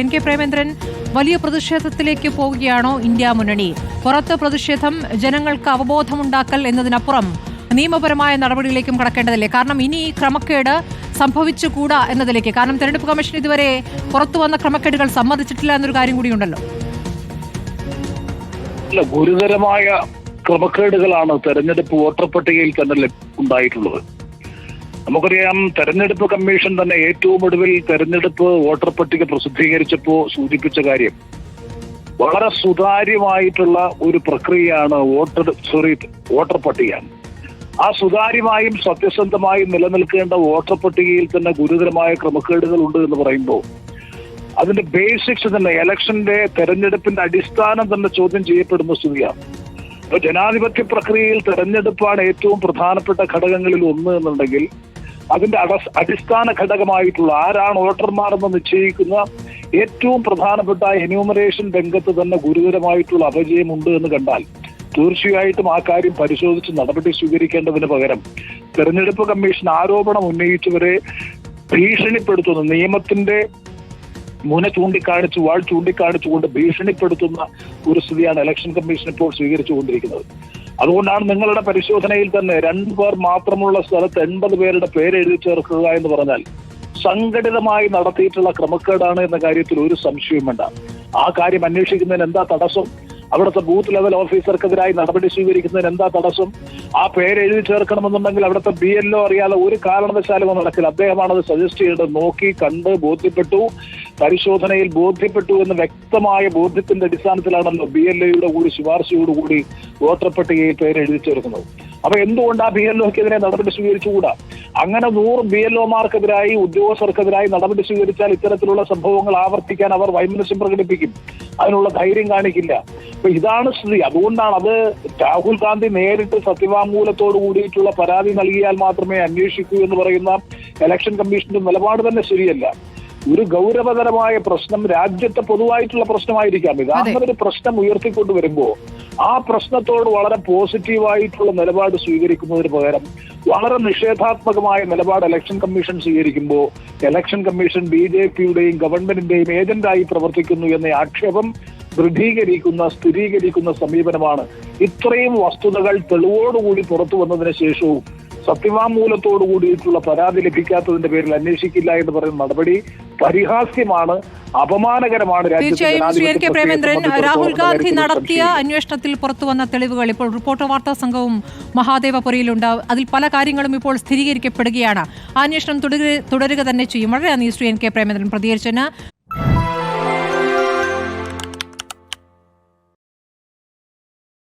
N K Premendran വലിയ പ്രതിഷേധത്തിലേക്ക് പോവുകയാണോ India മുന്നണി? പുറത്ത് പ്രതിഷേധം ജനങ്ങൾക്ക് അവബോധമുണ്ടാക്കൽ എന്നതിനപ്പുറം നിയമപരമായ നടപടികളിലേക്കും കടക്കേണ്ടതല്ലേ? കാരണം ഇനി ഈ ക്രമക്കേട് സംഭവിച്ചുകൂടാ എന്നതിലേക്ക്? കാരണം തെരഞ്ഞെടുപ്പ് കമ്മീഷൻ ഇതുവരെ പുറത്തു വന്ന ക്രമക്കേടുകൾ സമ്മതിച്ചിട്ടില്ല എന്നൊരു കാര്യം കൂടിയുണ്ടല്ലോ അല്ല ഗുരുതരമായ ക്രമക്കേടുകളാണ് തെരഞ്ഞെടുപ്പ് വോട്ടർ പട്ടികയിൽ തന്നെ ഉണ്ടായിട്ടുള്ളത്. നമുക്കറിയാം തെരഞ്ഞെടുപ്പ് കമ്മീഷൻ തന്നെ ഏറ്റവും ഒടുവിൽ തെരഞ്ഞെടുപ്പ് വോട്ടർ പട്ടിക പ്രസിദ്ധീകരിച്ചപ്പോൾ സൂചിപ്പിച്ച കാര്യം വളരെ സുതാര്യമായിട്ടുള്ള ഒരു പ്രക്രിയയാണ് വോട്ടർ സോറി വോട്ടർ പട്ടിക ആ സുതാര്യമായും സത്യസന്ധമായും നിലനിൽക്കേണ്ട വോട്ടർ പട്ടികയിൽ തന്നെ ഗുരുതരമായ ക്രമക്കേടുകൾ ഉണ്ട് എന്ന് പറയുമ്പോൾ അതിന്റെ ബേസിക്സ് തന്നെ ഇലക്ഷന്റെ തെരഞ്ഞെടുപ്പിന്റെ അടിസ്ഥാനം തന്നെ ചോദ്യം ചെയ്യപ്പെടുന്ന സ്ഥിതിയാണ്. ജനാധിപത്യ പ്രക്രിയയിൽ തെരഞ്ഞെടുപ്പാണ് ഏറ്റവും പ്രധാനപ്പെട്ട ഘടകങ്ങളിൽ ഒന്ന് എന്നുണ്ടെങ്കിൽ അതിന്റെ അട- അടിസ്ഥാന ഘടകമായിട്ടുള്ള ആരാണ് വോട്ടർമാരെന്ന് നിശ്ചയിക്കുന്ന ഏറ്റവും പ്രധാനപ്പെട്ട എന്യൂമറേഷൻ രംഗത്ത് തന്നെ ഗുരുതരമായിട്ടുള്ള അപജയമുണ്ട് എന്ന് കണ്ടാൽ തീർച്ചയായിട്ടും ആ കാര്യം പരിശോധിച്ച് നടപടി സ്വീകരിക്കേണ്ടതിന് പകരം തെരഞ്ഞെടുപ്പ് കമ്മീഷൻ ആരോപണം ഉന്നയിച്ചവരെ ഭീഷണിപ്പെടുത്തുന്ന നിയമത്തിന്റെ മുന ചൂണ്ടിക്കാണിച്ച് വാൾ ചൂണ്ടിക്കാണിച്ചുകൊണ്ട് ഭീഷണിപ്പെടുത്തുന്ന ഒരു സ്ഥിതിയാണ് ഇലക്ഷൻ കമ്മീഷൻ ഇപ്പോൾ സ്വീകരിച്ചുകൊണ്ടിരിക്കുന്നത്. അതുകൊണ്ടാണ് നിങ്ങളുടെ പരിശോധനയിൽ തന്നെ രണ്ടു പേർ മാത്രമുള്ള സ്ഥലത്ത് എൺപത് പേരുടെ പേര് എഴുതി ചേർക്കുക എന്ന് പറഞ്ഞാൽ സംഘടിതമായി നടത്തിയിട്ടുള്ള ക്രമക്കേടാണ് എന്ന കാര്യത്തിൽ ഒരു സംശയവും വേണ്ട ആ കാര്യം അന്വേഷിക്കുന്നതിന് എന്താ തടസ്സം? അവിടുത്തെ ബൂത്ത് ലെവൽ ഓഫീസർക്കെതിരായി നടപടി സ്വീകരിക്കുന്നതിന് എന്താ തടസ്സം? ആ പേര് എഴുതി ചേർക്കണമെന്നുണ്ടെങ്കിൽ അവിടുത്തെ ബി എൽ ഒ അറിയാതെ ഒരു കാരണവശാലും നടക്കില്ല. അദ്ദേഹമാണ് അത് സജസ്റ്റ് ചെയ്തത് നോക്കി കണ്ട് ബോധ്യപ്പെട്ടു. പരിശോധനയിൽ ബോധ്യപ്പെട്ടു എന്ന് വ്യക്തമായ ബോധ്യത്തിന്റെ അടിസ്ഥാനത്തിലാണല്ലോ ബി എൽ ഒയുടെ കൂടി ശുപാർശയോടുകൂടി വോട്ടർ പട്ടികയിൽ പേര് എഴുതി ചേർക്കുന്നത്. അപ്പൊ എന്തുകൊണ്ട് ആ ബി എൽ ഒക്കെതിരെ നടപടി സ്വീകരിച്ചുകൂടാ? അങ്ങനെ നൂറ് ബി എൽ ഒമാർക്കെതിരായി ഉദ്യോഗസ്ഥർക്കെതിരായി നടപടി സ്വീകരിച്ചാൽ ഇത്തരത്തിലുള്ള സംഭവങ്ങൾ ആവർത്തിക്കാൻ അവർ വൈമനസ്യം പ്രകടിപ്പിക്കും. അതിനുള്ള ധൈര്യം കാണിക്കില്ല. അപ്പൊ ഇതാണ് സ്ഥിതി. അതുകൊണ്ടാണ് അത് രാഹുൽ ഗാന്ധി നേരിട്ട് സത്യവാങ്മൂലത്തോട് കൂടിയിട്ടുള്ള പരാതി നൽകിയാൽ മാത്രമേ അന്വേഷിക്കൂ എന്ന് പറയുന്ന ഇലക്ഷൻ കമ്മീഷന്റെ നിലപാട് തന്നെ ശരിയല്ല. ഒരു ഗൗരവതരമായ പ്രശ്നം രാജ്യത്തെ പൊതുവായിട്ടുള്ള പ്രശ്നമായിരിക്കാം. ഇതാണ് അങ്ങനെ ഒരു പ്രശ്നം ഉയർത്തിക്കൊണ്ട് വരുമ്പോ ആ പ്രശ്നത്തോട് വളരെ പോസിറ്റീവായിട്ടുള്ള നിലപാട് സ്വീകരിക്കുന്നതിന് പകരം വളരെ നിഷേധാത്മകമായ നിലപാട് ഇലക്ഷൻ കമ്മീഷൻ സ്വീകരിക്കുമ്പോൾ ഇലക്ഷൻ കമ്മീഷൻ ബി ജെ പിയുടെയും ഗവൺമെന്റിന്റെയും ഏജന്റായി പ്രവർത്തിക്കുന്നു എന്ന ആക്ഷേപം ദൃഢീകരിക്കുന്ന സ്ഥിരീകരിക്കുന്ന സമീപനമാണ്. ഇത്രയും വസ്തുതകൾ തെളിവോടുകൂടി പുറത്തു വന്നതിന് ശേഷവും സത്യവാങ്മൂലത്തോടു കൂടിയിട്ടുള്ള പരാതി ലഭിക്കാത്തതിന്റെ പേരിൽ അന്വേഷിക്കില്ല എന്ന് പറയുന്ന നടപടി പരിഹാസ്യമാണ്. അപമാനകരമാണ് തീർച്ചയായും ശ്രീ എൻ കെ പ്രേമേന്ദ്രൻ രാഹുൽ ഗാന്ധി നടത്തിയ അന്വേഷണത്തിൽ പുറത്തു വന്ന തെളിവുകൾ ഇപ്പോൾ റിപ്പോർട്ടർ വാർത്താ സംഘവും മഹാദേവപുരയിലുണ്ട്. അതിൽ പല കാര്യങ്ങളും ഇപ്പോൾ സ്ഥിരീകരിക്കപ്പെടുകയാണ്. അന്വേഷണം തുടരുക തുടരുക തന്നെ ചെയ്യും. വളരെ നന്ദി ശ്രീ എൻ കെ പ്രേമേന്ദ്രൻ പ്രതികരിച്ചതിന്.